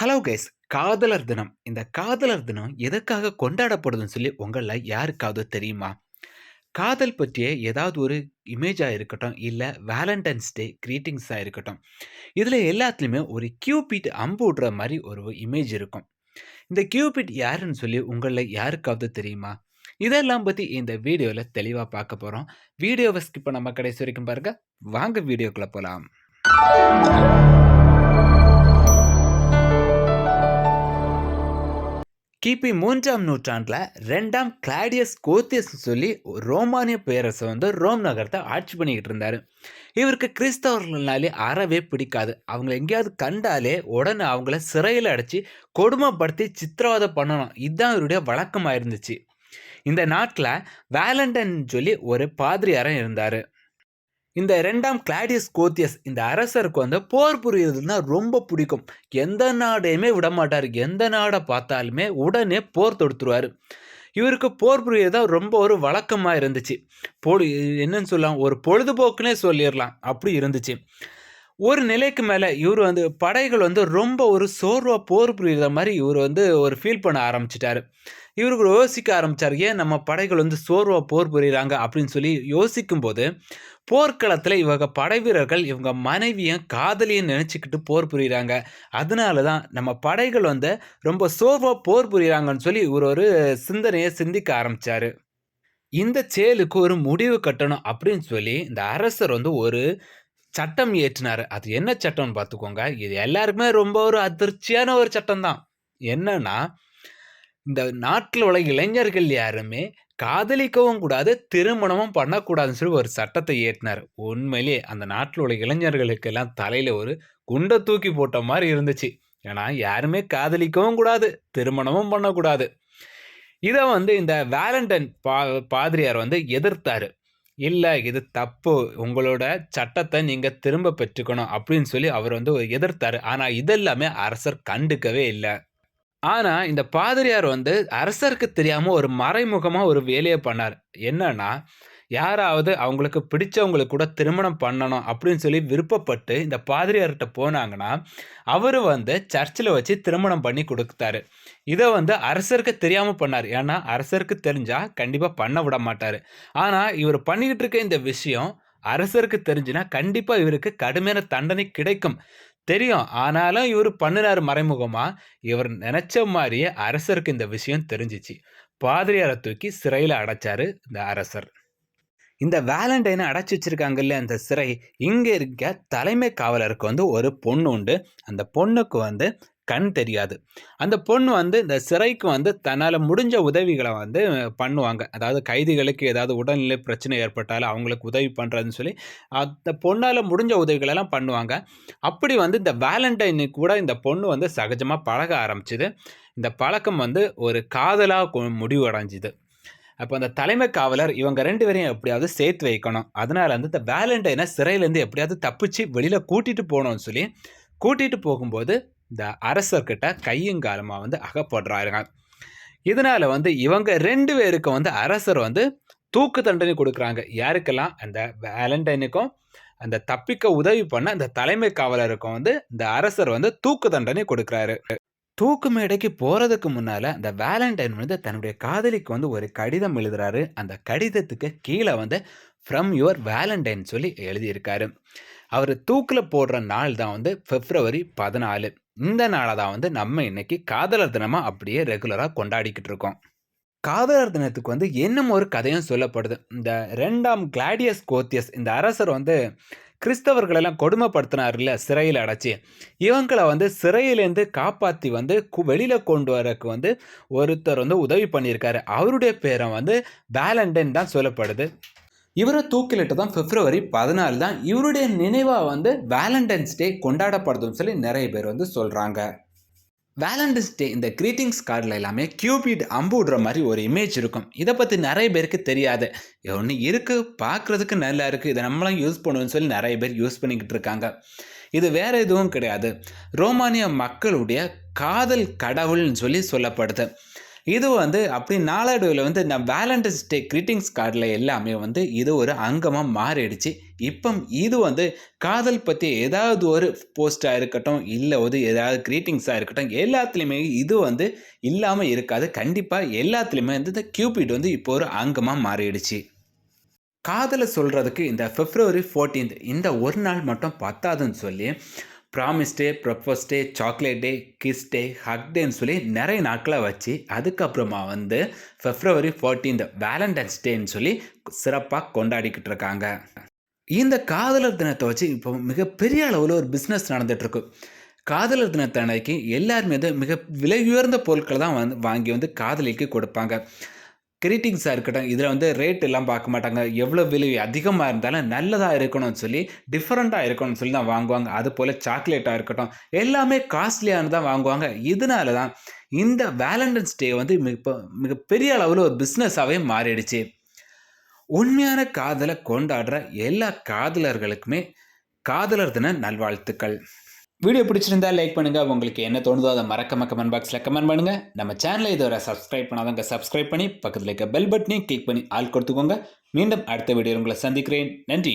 Hello guys காதலர் தினம். இந்த காதலர் தினம் எதுக்காக கொண்டாடப்படுதுன்னு சொல்லி உங்களில் யாருக்காவது தெரியுமா? காதல் பற்றிய ஏதாவது ஒரு இமேஜாக இருக்கட்டும் இல்லை வேலண்டைன்ஸ் டே க்ரீட்டிங்ஸாக இருக்கட்டும். இதில் எல்லாத்துலேயுமே ஒரு கியூபிட் அம்பு விடுற மாதிரி ஒரு இமேஜ் இருக்கும். இந்த கியூபிட் யாருன்னு சொல்லி உங்களில் யாருக்காவது தெரியுமா? இதெல்லாம் பற்றி இந்த வீடியோவில் தெளிவாக பார்க்க போகிறோம் வீடியோவை ஸ்கிப் நம்ம கடைசி வரைக்கும் பாருங்கள் வாங்க வீடியோக்குள்ளே போகலாம் கிபி மூன்றாம் நூற்றாண்டில் ரெண்டாம் கிளாடியஸ் கோத்தியஸ் சொல்லி ரோமானிய பேரரசை வந்து ரோம் நகரத்தை ஆட்சி பண்ணிக்கிட்டு இருந்தார். இவருக்கு கிறிஸ்தவர்கள்னாலே அறவே பிடிக்காது. அவங்கள எங்கேயாவது கண்டாலே உடனே அவங்கள சிறையில் அடைச்சி கொடுமைப்படுத்தி சித்திரவதை பண்ணணும். இதுதான் இவருடைய வழக்கமாக இருந்துச்சு இந்த நாட்டில் வேலண்டன் சொல்லி ஒரு பாதிரியாரம் இருந்தார். இந்த ரெண்டாம் கிளாடியஸ் கோத்தியஸ் இந்த அரசருக்கு வந்து போர் புரியுறதுன்னா ரொம்ப பிடிக்கும். எந்த நாடையுமே விட மாட்டார். எந்த நாடை பார்த்தாலுமே உடனே போர் தொடுத்துருவார். இவருக்கு போர் புரியதான் ரொம்ப ஒரு வழக்கமாக இருந்துச்சு. பொழு என்னன்னு சொல்லலாம் ஒரு பொழுதுபோக்குனே சொல்லிடலாம் அப்படி இருந்துச்சு. ஒரு நிலைக்கு மேலே இவர் வந்து படைகள் வந்து ரொம்ப ஒரு சோர்வாக போர் புரியுற மாதிரி இவர் வந்து ஒரு ஃபீல் பண்ண ஆரம்பிச்சிட்டாரு. இவருக்கு யோசிக்க ஆரம்பித்தார் ஏன் நம்ம படைகள் வந்து சோர்வாக போர் புரிகிறாங்க அப்படின்னு சொல்லி யோசிக்கும் போது போர்க்களத்தில் இவங்க படை வீரர்கள் இவங்க மனைவியும் காதலியும் நினச்சிக்கிட்டு போர் புரிகிறாங்க அதனால தான் நம்ம படைகள் வந்து ரொம்ப சோர்வாக போர் புரிகிறாங்கன்னு சொல்லி இவர் ஒரு சிந்தனையை சிந்திக்க ஆரம்பித்தார் இந்த செயலுக்கு ஒரு முடிவு கட்டணும் அப்படின்னு சொல்லி இந்த அரசர் வந்து ஒரு சட்டம் இயற்றினார். அது என்ன சட்டம்னு பார்த்துக்கோங்க. இது எல்லாருக்குமே ரொம்ப ஒரு அதிர்ச்சியான ஒரு சட்டம் தான் என்னன்னா இந்த நாட்டில் உள்ள இளைஞர்கள் யாருமே காதலிக்கவும் கூடாது திருமணமும் பண்ணக்கூடாதுன்னு சொல்லி ஒரு சட்டத்தை ஏற்றினார் உண்மையிலேயே அந்த நாட்டில் உள்ள இளைஞர்களுக்கெல்லாம் தலையில் ஒரு குண்டை தூக்கி போட்ட மாதிரி இருந்துச்சு. ஏன்னா யாருமே காதலிக்கவும் கூடாது திருமணமும் பண்ணக்கூடாது. இதை வந்து இந்த வேலண்டைன் பா பாதிரியார் வந்து எதிர்த்தார். இல்லை இது தப்பு. உங்களோட சட்டத்தை நீங்கள் திரும்ப பெற்றுக்கணும். அப்படின்னு சொல்லி அவர் வந்து எதிர்த்தார். ஆனால் இதெல்லாமே அரசர் கண்டுக்கவே இல்லை. ஆனா, இந்த பாதிரியார் வந்து அரசருக்கு தெரியாம ஒரு மறைமுகமா ஒரு வேலையை பண்ணார். என்னன்னா, யாராவது அவங்களுக்கு பிடிச்சவங்களுக்கு கூட திருமணம் பண்ணணும் அப்படின்னு சொல்லி விருப்பப்பட்டு இந்த பாதிரியார்கிட்ட போனாங்கன்னா, அவரு வந்து சர்ச்சில் வச்சு திருமணம் பண்ணி கொடுத்தாரு. இதை வந்து அரசருக்கு தெரியாமல் பண்ணார். ஏன்னா, அரசருக்கு தெரிஞ்சால் கண்டிப்பாக பண்ண விட மாட்டார். ஆனால் இவர் பண்ணிக்கிட்டு இருக்க இந்த விஷயம் அரசருக்கு தெரிஞ்சுனா, கண்டிப்பாக இவருக்கு கடுமையான தண்டனை கிடைக்கும். தெரியும். ஆனாலும் இவர் பண்ணினார் மறைமுகமாக இவர் நினச்ச மாதிரியே அரசருக்கு இந்த விஷயம் தெரிஞ்சிச்சு பாதிரியாரை தூக்கி சிறையில் அடைச்சாரு இந்த அரசர். இந்த வேலண்டைனை அடைச்சி வச்சிருக்காங்கல்ல அந்த சிறை, இங்கே இருக்க தலைமை காவலருக்கு வந்து ஒரு பொண்ணு உண்டு. அந்த பொண்ணுக்கு வந்து கண் தெரியாது. அந்த பொண்ணு வந்து இந்த சிறைக்கு வந்து தன்னால் முடிஞ்ச உதவிகளை வந்து பண்ணுவாங்க. அதாவது கைதிகளுக்கு ஏதாவது உடல்நிலை பிரச்சனை ஏற்பட்டாலும் அவங்களுக்கு உதவி பண்ணுறதுன்னு சொல்லி அந்த பொண்ணால் முடிஞ்ச உதவிகளெல்லாம் பண்ணுவாங்க. அப்படி வந்து இந்த வேலண்டைனுக்கு கூட இந்த பொண்ணு வந்து சகஜமாக பழக ஆரம்பிச்சுது. இந்த பழக்கம் வந்து ஒரு காதலாக முடிவடைஞ்சுது. அப்போ அந்த தலைமை காவலர் இவங்க ரெண்டு பேரையும் எப்படியாவது சேர்த்து வைக்கணும். அதனால் வந்து இந்த வேலண்டைனை சிறையிலேருந்து எப்படியாவது தப்பிச்சு வெளியில் கூட்டிகிட்டு போகணும்னு சொல்லி கூட்டிகிட்டு போகும்போது இந்த அரசர்கிட்ட கையங்காலமாக வந்து அகப்படுறாருங்க. இதனால் வந்து இவங்க ரெண்டு பேருக்கும் வந்து அரசர் வந்து தூக்கு தண்டனை கொடுக்குறாங்க. யாருக்கெல்லாம்? அந்த வேலண்டைனுக்கும் அந்த தப்பிக்க உதவி பண்ண அந்த தலைமை காவலருக்கும் வந்து இந்த அரசர் வந்து தூக்கு தண்டனை கொடுக்குறாரு. தூக்கு மேடைக்கு போகிறதுக்கு முன்னால் அந்த வேலண்டைன் வந்து தன்னுடைய காதலிக்கு வந்து ஒரு கடிதம் எழுதுறாரு. அந்த கடிதத்துக்கு கீழே வந்து ஃப்ரம் யுவர் வேலண்டைன் சொல்லி எழுதியிருக்காரு. அவர் தூக்கில் போடுற நாள் தான் வந்து பிப்ரவரி பதினாலு. இந்த நாளை தான் வந்து நம்ம இன்னைக்கு காதலர் தினமாக அப்படியே ரெகுலராக கொண்டாடிக்கிட்டு இருக்கோம். காதலர் தினத்துக்கு வந்து என்னமோ ஒரு கதையும் சொல்லப்படுது. இந்த ரெண்டாம் கிளாடியஸ் கோத்தியஸ் இந்த அரசர் வந்து கிறிஸ்தவர்களெல்லாம் கொடுமைப்படுத்தினார்ல சிறையில் அடைச்சி. இவங்களை வந்து சிறையிலேருந்து காப்பாற்றி வந்து வெளியில் கொண்டு வரக்கு வந்து ஒருத்தர் வந்து உதவி பண்ணியிருக்காரு. அவருடைய பேரை வந்து வேலண்டைன் தான் சொல்லப்படுது. இவரை தூக்கிலிட்டு தான் பிப்ரவரி பதினாலு தான் இவருடைய நினைவாக வந்து வேலண்டைன்ஸ் டே கொண்டாடப்படுதுன்னு சொல்லி நிறைய பேர் வந்து சொல்கிறாங்க வேலண்டைன்ஸ் டே இந்த க்ரீட்டிங்ஸ் கார்டில் எல்லாமே கியூபிட் அம்பு விடுற மாதிரி ஒரு இமேஜ் இருக்கும். இதை பற்றி நிறைய பேருக்கு தெரியாது. ஒன்று இருக்குது பார்க்குறதுக்கு நல்லா இருக்குது இதை நம்மளாம் யூஸ் பண்ணுவோம்னு சொல்லி நிறைய பேர் யூஸ் பண்ணிக்கிட்டு இருக்காங்க. இது வேறு எதுவும் கிடையாது. ரோமானிய மக்களுடைய காதல் கடவுள்னு சொல்லி சொல்லப்படுது. இது வந்து அப்படி நாளடைவில் வந்து இந்த வேலண்டைன்ஸ் டே கிரீட்டிங்ஸ் கார்டில் எல்லாமே வந்து இது ஒரு அங்கமாக மாறிடுச்சு. இப்போ இது வந்து காதல் பற்றி ஏதாவது ஒரு போஸ்ட்டாக இருக்கட்டும் இல்லை வந்து ஏதாவது க்ரீட்டிங்ஸாக இருக்கட்டும் எல்லாத்துலேயுமே இது வந்து இல்லாமல் இருக்காது. கண்டிப்பாக எல்லாத்துலேயுமே வந்து இந்த கியூபிட் வந்து இப்போ ஒரு அங்கமாக மாறிடுச்சு. காதலை சொல்கிறதுக்கு இந்த பிப்ரவரி 14th இந்த ஒரு நாள் மட்டும் பத்தாதுன்னு சொல்லி promise day propose day chocolate day kiss day hug டேன்னு சொல்லி நிறைய நாட்களை வச்சு அதுக்கப்புறமா வந்து ஃபெப்ரவரி ஃபோர்டீன்த் வேலண்டைன்ஸ் டேன்னு சொல்லி சிறப்பாக கொண்டாடிக்கிட்டு இருக்காங்க. இந்த காதலர் தினத்தை வச்சு இப்போ மிகப்பெரிய அளவில் ஒரு பிஸ்னஸ் நடந்துகிட்ருக்கு காதலர் தினத்தன்னைக்கு எல்லாருமே வந்து மிக விலை உயர்ந்த பொருட்களை தான் வந்து வாங்கி வந்து காதலிக்கு கொடுப்பாங்க. கிரீட்டிங்ஸாக இருக்கட்டும். இதில் வந்து ரேட் எல்லாம் பார்க்க மாட்டாங்க. எவ்வளோ விலை அதிகமாக இருந்தாலும் நல்லதாக இருக்கணும்னு சொல்லி டிஃப்ரெண்ட்டாக இருக்கணும்னு சொல்லி தான் வாங்குவாங்க. அது போல் சாக்லேட்டாக இருக்கட்டும். எல்லாமே காஸ்ட்லியானு தான் வாங்குவாங்க. இதனால தான் இந்த வேலண்டைன்ஸ் டே வந்து மிக மிகப்பெரிய அளவில் ஒரு பிஸ்னஸாகவே மாறிடுச்சு. உண்மையான காதலை கொண்டாடுற எல்லா காதலர்களுக்குமே காதலர் தின நல்வாழ்த்துக்கள். வீடியோ பிடிச்சிருந்தா லைக் பண்ணுங்கள் உங்களுக்கு என்ன தோணுதோ அதை மறக்காம கமெண்ட் பாக்ஸில் கமெண்ட் பண்ணுங்க. நம்ம சேனலை இதுவரை சப்ஸ்கிரைப் பண்ணாதவங்க சப்ஸ்கிரைப் பண்ணி பக்கத்தில் இருக்க பெல் பட்டனையும் கிளிக் பண்ணி ஆள் கொடுத்துக்கோங்க. மீண்டும் அடுத்த வீடியோ உங்களை சந்திக்கிறேன். நன்றி.